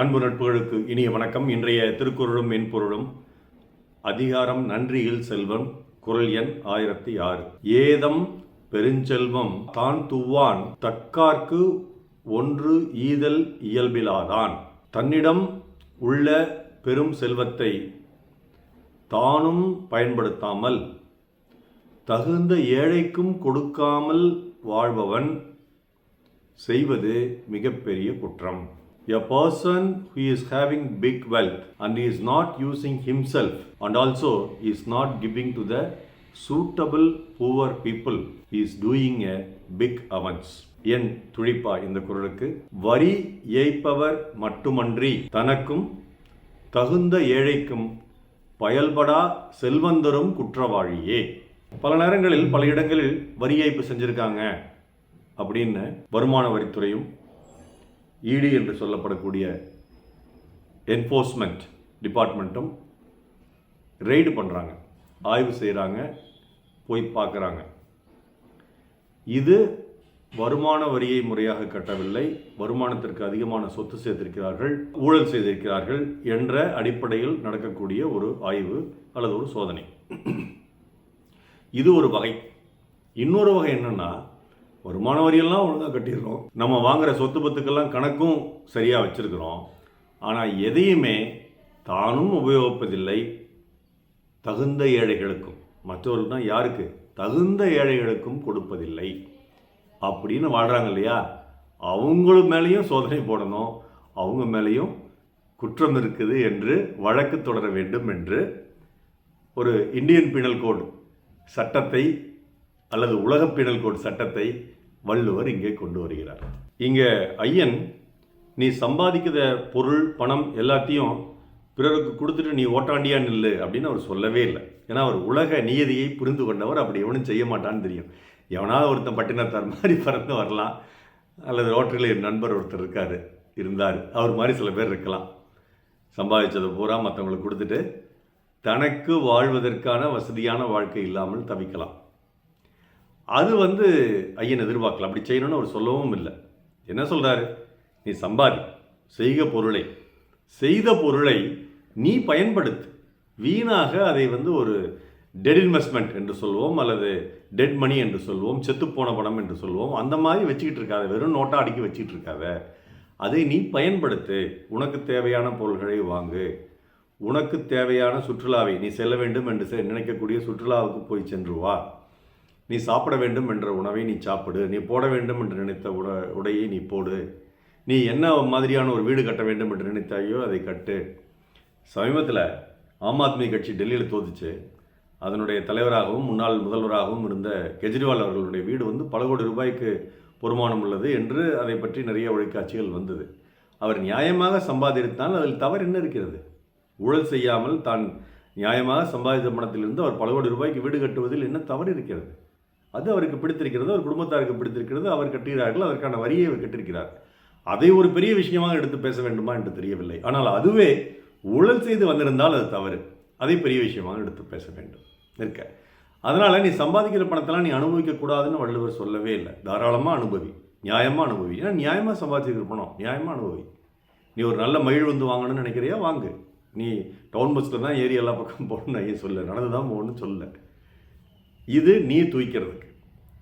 அன்பு நட்புகளுக்கு இனிய வணக்கம். இன்றைய திருக்குறளும் மென்பொருளும் அதிகாரம் நன்றியில் செல்வம். குரல் எண் ஆயிரத்தி ஆறு. ஏதம் பெருஞ்செல்வம் தான் துவான் தக்கார்க்கு ஒன்று ஈதல் இயல்பிலாதான். தன்னிடம் உள்ள பெரும் செல்வத்தை தானும் பயன்படுத்தாமல் தகுந்த ஏழைக்கும் கொடுக்காமல் வாழ்பவன் செய்வது மிகப்பெரிய குற்றம். A person who is having big wealth and is not using himself and also is not giving to the suitable poor people is doing a big avance. என் துடிப்பா இந்த குரலுக்கு வரி ஏய்ப்பவர் மட்டுமன்றி தனக்கும் தகுந்த ஏழைக்கும் பயல்படா செல்வந்தரும் குற்றவாளியே பல நேரங்களில் பல இடங்களில் வரி ஏய்ப்பு செஞ்சுருக்காங்க அப்படின்னு வருமான வரித்துறையும் இடி என்று சொல்லப்படக்கூடிய என்ஃபோர்ஸ்மெண்ட் டிபார்ட்மெண்ட்டும் ரெய்டு பண்ணுறாங்க ஆய்வு செய்கிறாங்க போய் பார்க்குறாங்க. இது வருமான வரியை முறையாக கட்டவில்லை. வருமானத்திற்கு அதிகமான சொத்து சேர்த்திருக்கிறார்கள் ஊழல் செய்திருக்கிறார்கள் என்ற அடிப்படையில் நடக்கக்கூடிய ஒரு ஆய்வு அல்லது ஒரு சோதனை. இது ஒரு வகை. இன்னொரு வகை என்னென்னா வருமான வரியெல்லாம் ஒழுங்காக கட்டிடுறோம். நம்ம வாங்குகிற சொத்து பத்துக்கெல்லாம் கணக்கும் சரியாக வச்சுருக்குறோம். ஆனால் எதையுமே தானும் உபயோகிப்பதில்லை. தகுந்த ஏழைகளுக்கும். மற்றவர்கள்னா யாருக்கு? தகுந்த ஏழைகளுக்கும் கொடுப்பதில்லை. அப்படின்னு வாழ்கிறாங்க இல்லையா? அவங்கள மேலேயும் சோதனை போடணும். அவங்க மேலேயும் குற்றம் இருக்குது என்று வழக்கு தொடர வேண்டும் என்று ஒரு இந்தியன் பீனல் கோட் சட்டத்தை அல்லது உலக பீனல் கோட் சட்டத்தை வள்ளுவர் இங்கே கொண்டு வருகிறார். இங்கே ஐயன் நீ சம்பாதிக்கிற பொருள் பணம் எல்லாத்தையும் பிறருக்கு கொடுத்துட்டு நீ ஓட்டாண்டியா நில்லு அப்படின்னு அவர் சொல்லவே இல்லை. ஏன்னா அவர் உலக நியதியை புரிந்து கொண்டவர். அப்படி எவனும் செய்ய மாட்டான்னு தெரியும். எவனாவது ஒருத்தன் பட்டினத்தார் மாதிரி பறந்து வரலாம். அல்லது ரோட்டரியில் என் நண்பர் ஒருத்தர் இருக்கார் இருந்தார். அவர் மாதிரி சில பேர் இருக்கலாம். சம்பாதிச்சதை பூரா மற்றவங்களுக்கு கொடுத்துட்டு தனக்கு வாழ்வதற்கான வசதியான வாழ்க்கை இல்லாமல் தவிக்கலாம். அது வந்து ஐயன் எதிர்பார்க்கல. அப்படி செய்யணும்னு அவர் சொல்லவும் இல்லை. என்ன சொல்கிறாரு நீ சம்பாதி செய்க பொருளை. செய்த பொருளை நீ பயன்படுத்து. வீணாக அதை வந்து ஒரு டெட் இன்வெஸ்ட்மெண்ட் என்று சொல்வோம் அல்லது டெட் மணி என்று சொல்வோம் செத்துப்போன பணம் என்று சொல்வோம். அந்த மாதிரி வச்சுக்கிட்டு இருக்காத வெறும் நோட்டா அடுக்கி வச்சுக்கிட்டு இருக்காத. அதை நீ பயன்படுத்து. உனக்கு தேவையான பொருள்களை வாங்கு. உனக்கு தேவையான சுற்றுலாவை நீ செல்ல வேண்டும் என்று செ- நினைக்கக்கூடிய சுற்றுலாவுக்கு போய் சென்று வா. நீ சாப்பிட வேண்டும் என்ற உணவை நீ சாப்பிடு. நீ போட வேண்டும் என்று நினைத்த உட உடையை நீ போடு. நீ என்ன மாதிரியான ஒரு வீடு கட்ட வேண்டும் என்று நினைத்தாயோ அதை கட்டு. சமீபத்தில் ஆம் ஆத்மி கட்சி டெல்லியில் தோத்துச்சு. அதனுடைய தலைவராகவும் முன்னாள் முதல்வராகவும் இருந்த கெஜ்ரிவால் அவர்களுடைய வீடு வந்து பல கோடி ரூபாய்க்கு பொறுமானம் உள்ளது என்று அதை பற்றி நிறைய ஒழிக்காட்சிகள் வந்தது. அவர் நியாயமாக சம்பாதித்தால் அதில் தவறு என்ன இருக்கிறது? ஊழல் செய்யாமல் தான் நியாயமாக சம்பாதித்த பணத்திலிருந்து அவர் பல கோடி ரூபாய்க்கு வீடு கட்டுவதில் என்ன தவறு இருக்கிறது? அது அவருக்கு பிடித்திருக்கிறது அவர் குடும்பத்தாருக்கு பிடித்திருக்கிறது அவர் கட்டுகிறார்கள் அதற்கான வரியை அவர் கட்டிருக்கிறார் அதை ஒரு பெரிய விஷயமாக எடுத்து பேச வேண்டுமா என்று தெரியவில்லை. ஆனால் அதுவே ஊழல் செய்து வந்திருந்தால் அது தவறு. அதை பெரிய விஷயமாக எடுத்து பேச வேண்டும். இருக்க அதனால் நீ சம்பாதிக்கிற பணத்தெல்லாம் நீ அனுபவிக்கக்கூடாதுன்னு வள்ளுவர் சொல்லவே இல்லை. தாராளமாக அனுபவி. நியாயமாக அனுபவி. ஏன்னா நியாயமாக சம்பாதிச்சிருக்கிற பணம். நியாயமாக அனுபவி. நீ ஒரு நல்ல மகிழ் வந்து வாங்கணும்னு நினைக்கிறியா? வாங்கு. நீ டவுன் பஸ்ஸில் தான் ஏரி எல்லா பக்கம் போகணும்னு ஐயன் சொல்ல. நடந்து தான் போகணும்னு சொல்ல. இது நீ தூய்க்கிறதுக்கு.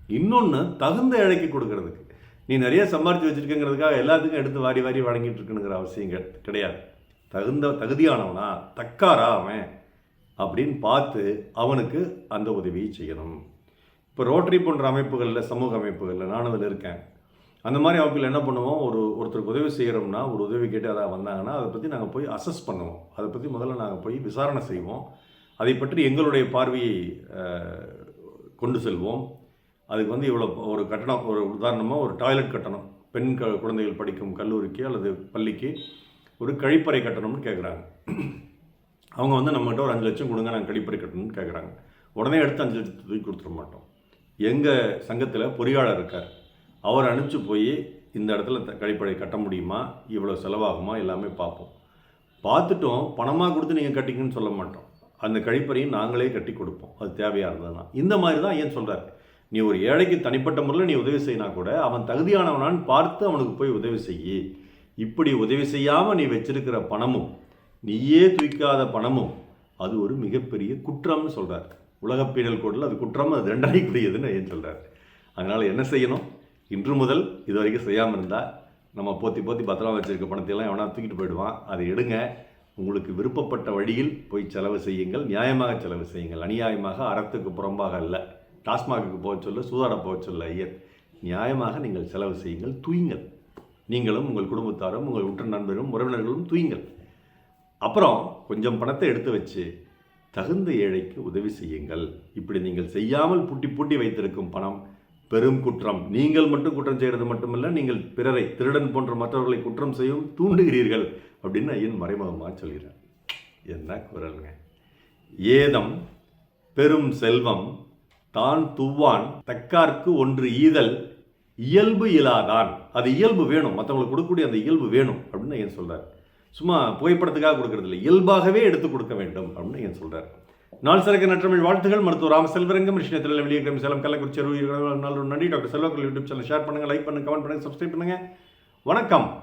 இன்னொன்று தகுந்த இழைக்கு கொடுக்கறதுக்கு. நீ நிறைய சம்பாரித்து வச்சுருக்கங்கிறதுக்காக எல்லாத்துக்கும் எடுத்து வாரி வாரி வழங்கிட்டு இருக்கணுங்கிற அவசியம் கெ- கிடையாது. தகுந்த தகுதியானவனா தக்காரா அவன் அப்படின்னு பார்த்து அவனுக்கு அந்த உதவியை செய்யணும். இப்போ ரோட்டரி போன்ற அமைப்புகளில் சமூக அமைப்புகளில் நானும் அதில் இருக்கேன். அந்த மாதிரி அமைப்பில் என்ன பண்ணுவோம்? ஒரு ஒருத்தருக்கு உதவி செய்கிறோம்னா ஒரு உதவி கேட்டு அதை வந்தாங்கன்னா அதை பற்றி நாங்கள் போய் அசஸ் பண்ணுவோம். அதை பற்றி முதல்ல நாங்கள் போய் விசாரணை செய்வோம். அதை பற்றி எங்களுடைய பார்வையை கொண்டு செல்வோம். அதுக்கு வந்து இவ்வளோ ஒரு கட்டணம் ஒரு உதாரணமாக ஒரு டாய்லெட் கட்டணம். பெண் க குழந்தைகள் படிக்கும் கல்லூரிக்கு அல்லது பள்ளிக்கு ஒரு கழிப்பறை கட்டணம்னு கேட்குறாங்க அவங்க வந்து நம்மகிட்ட ஒரு அஞ்சு லட்சம் கொடுங்க நாங்கள் கழிப்பறை கட்டணும்னு கேட்குறாங்க உடனே எடுத்து அஞ்சு லட்சத்தை தூக்கி கொடுத்துட மாட்டோம். எங்கள் சங்கத்தில் பொறியாளர் இருக்கார். அவர் அனுப்பிச்சு போய் இந்த இடத்துல த- கழிப்பறை கட்ட முடியுமா? இவ்வளோ செலவாகுமா? எல்லாமே பார்ப்போம். பார்த்துட்டோம். பணமாக கொடுத்து நீங்கள் கட்டிங்கன்னு சொல்ல மாட்டோம். அந்த கழிப்பறையும் நாங்களே கட்டி கொடுப்போம். அது தேவையாக இருந்ததுன்னா. இந்த மாதிரி தான் ஏன் சொல்கிறார் நீ ஒரு ஏழைக்கு தனிப்பட்ட முறையில் நீ உதவி செய்யினா கூட அவன் தகுதியானவனான்னு பார்த்து அவனுக்கு போய் உதவி செய்ய. இப்படி உதவி செய்யாமல் நீ வச்சிருக்கிற பணமும் நீயே தூக்காத பணமும் அது ஒரு மிகப்பெரிய குற்றம்னு சொல்கிறார் உலகப்பீடல் பீனல் அது குற்றம் அது தண்டனைக்குரியதுன்னு ஏன் சொல்கிறார் அதனால் என்ன செய்யணும்? இன்று முதல் இது வரைக்கும் செய்யாமல் இருந்தால் நம்ம போத்தி போத்தி பத்திரமா வச்சுருக்க பணத்தையெல்லாம் எவனா தூக்கிட்டு போயிடுவான். அதை எடுங்க. உங்களுக்கு விருப்பப்பட்ட வழியில் போய் செலவு செய்யுங்கள். நியாயமாக செலவு செய்யுங்கள். அநியாயமாக அறத்துக்கு புறம்பாக அல்ல. டாஸ்மாகுக்கு போக சொல்ல சூதாட போக சொல்ல ஐயர். நியாயமாக நீங்கள் செலவு செய்யுங்கள். தூயுங்கள். நீங்களும் உங்கள் குடும்பத்தாரும் உங்கள் உற்ற நண்பரும் உறவினர்களும் தூயுங்கள். அப்புறம் கொஞ்சம் பணத்தை எடுத்து வச்சு தகுந்த ஏழைக்கு உதவி செய்யுங்கள். இப்படி நீங்கள் செய்யாமல் பூட்டி பூட்டி வைத்திருக்கும் பணம் பெரும் குற்றம். நீங்கள் மட்டும் குற்றம் செய்கிறது மட்டுமல்ல நீங்கள் பிறரை திருடன் போன்ற மற்றவர்களை குற்றம் செய்யவும் தூண்டுகிறீர்கள் அப்படின்னு ஐயன் மறைமுகமாக சொல்கிறார். என்ன குரலுங்க? ஏதம் பெரும் செல்வம் தான் துவான் தக்கார்க்கு ஒன்று ஈதல் இயல்பு இலாதான். அது இயல்பு வேணும் மற்றவங்களுக்கு கொடுக்கக்கூடிய அந்த இயல்பு வேணும் அப்படின்னு ஏன் சொல்கிறார் சும்மா புகைப்படத்துக்காக கொடுக்கறது இல்லை இயல்பாகவே எடுத்து கொடுக்க வேண்டும் அப்படின்னு ஏன் சொல்கிறார் நாள் சிறக்க நற்றமிழ் வாழ்த்துகள். மருத்துவர் ராம செல்வரங்கம் ரிஷ்ணத்தில் வெளியே சேலம் கள்ளக்குறிச்சி அருள் நன்றி. டாக்டர் செல்வாக்கள் யூடியூப் சேனல் ஷேர் பண்ணுங்கள் லைக் பண்ணுங்கள் கமெண்ட் பண்ணுங்கள் சப்ஸ்கிரைப் பண்ணுங்கள் வணக்கம்.